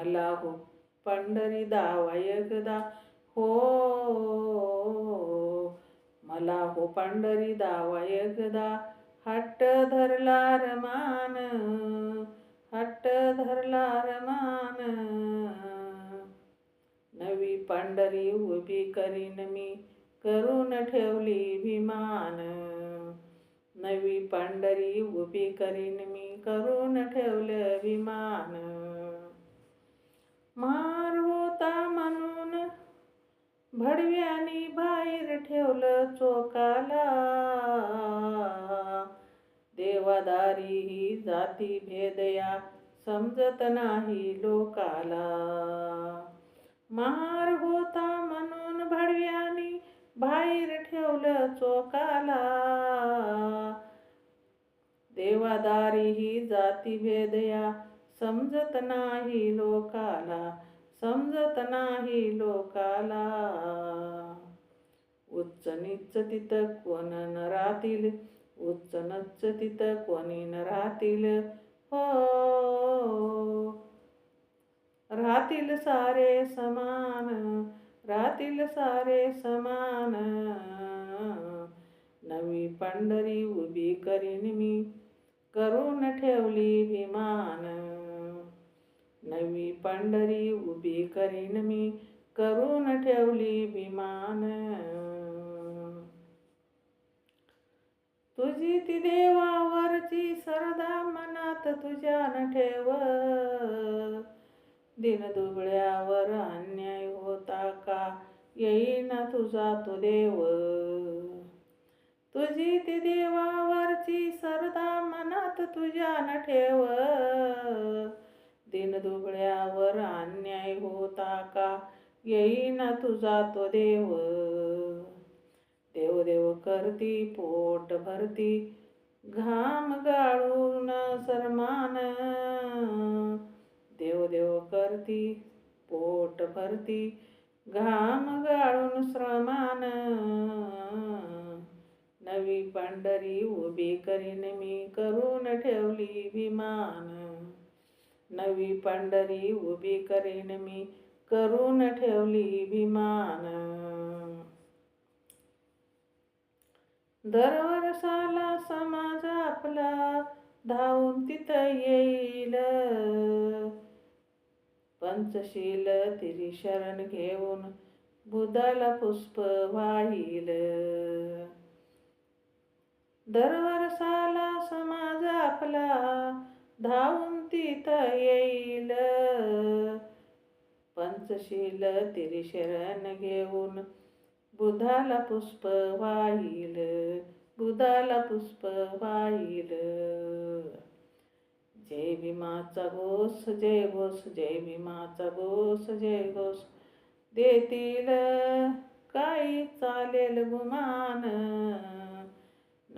मला हो पंढरी दावायगदा हो मला हो पंढरी दावायगदा हट्ट धरला रमान हट्ट धरला रमान नवी पंढरी उभी करीन मी करून ठेवली विमान नवी पंढरी उभी करीन मी करून ठेवलं विमान मार होता म्हणून भडव्यानी बाहेर ठेवलं चोकाला. देवादारी ही जाती भेदया समजत नाही लोकाला. मार होता म्हणून भडव्यानी बाहेर ठेवलं चोकाला. देवादारी ही जाती भेदया समजत नाही लोकाला समजत नाही लोकाला. उच्च नीच तिथं कोण न राहतील उच्च नच्च तिथं कोणी न राहतील. हो. राहतील सारे समान राहतील सारे समान. नवी पंढरी उभी करीन मी करून ठेवली विमान. नवी पंढरी उभी करीन मी. करून ठेवली विमान. तुझी ती देवावरची सरदा मनात तुझ्या न ठेव. दिन दुबळ्यावर अन्याय होता का? येईना तुझा तो देव. तुझी ती देवावरची सरदा मनात तुझ्या न ठेव. दिन दुबळ्यावर अन्याय होता का? येईना तुझा तो देव. देव देव करती पोट भरती घाम गाळून सरमान देव देव करती पोट भरती घाम गाळून श्रमान नवी पंढरी उभी करीन मी करून ठेवली विमान. नवी पंढरी उभी करीन मी करून ठेवली विमान दरवर्षाला समाज आपला धावून तिथं येईल. पंचशील तिरी शरण घेऊन बुधाला पुष्प वाईल दरवर्षाला समाज आपला धावून तिथं येईल. पंचशील तिरी शरण घेऊन बुधाला पुष्प वाईल बुधाला पुष्प वाईल जय भीमाचा घोष जय घोष जय भीमाचा घोष जय घोष. देतील. काही चालेल गुमान.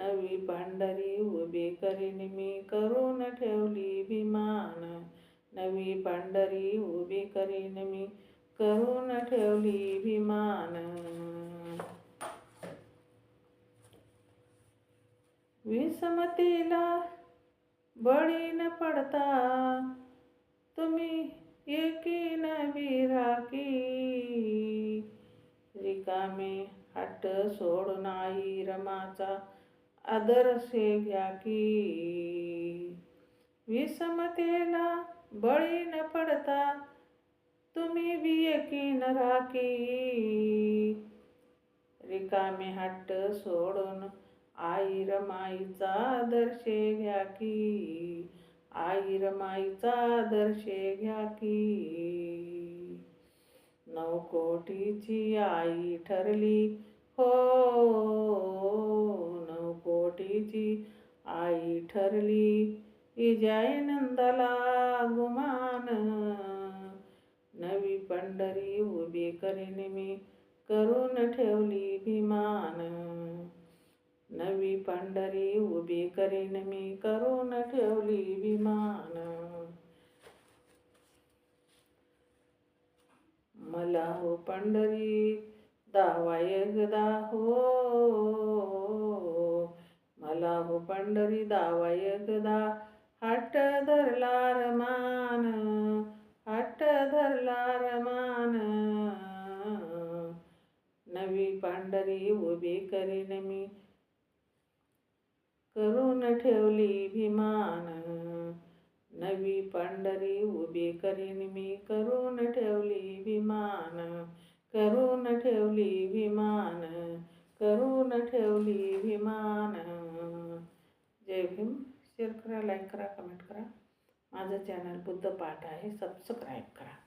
नवी पांढरी उभी करीन मी करून ठेवली भीमान. नवी पांढरी उभी करीन मी करून ठेवली भीमान. विसमतीला बळी न पडता तुम्ही एकीन विराकी रिकामे हट्ट सोडून आई रमाचा आदर्शे घ्या की विषमतेला बळी न पडता तुम्ही बियकी एकीन राखी। रिकामे हट्ट सोडून आई रमाईचा आदर्शे घ्या की आई रमाईचा आदर्शे घ्या की नऊ कोटीची आई ठरली हो। नऊ आई ठरली इजाय नंदाला गुमान. नवी पंढरी उभी करीन मी करून ठेवली भीमान नवी पंढरी उभी करीन मी करून ठेवली विमान मला हो पंढरी दावा एकदा हो मला हो पंढरी दावा एकदा हट्ट धरला रमान हट्ट घट्ट धरला रमान नवी पांढरी उभी करीन मी. करून ठेवली भीमान नवी पांढरी उभी करीन मी. करून ठेवली भीमान करून ठेवली भीमान करून ठेवली भीमान. भीम शेअर करा लाईक करा कमेंट करा. माझं चॅनल बुद्ध पाठ आहे. सबस्क्राईब करा.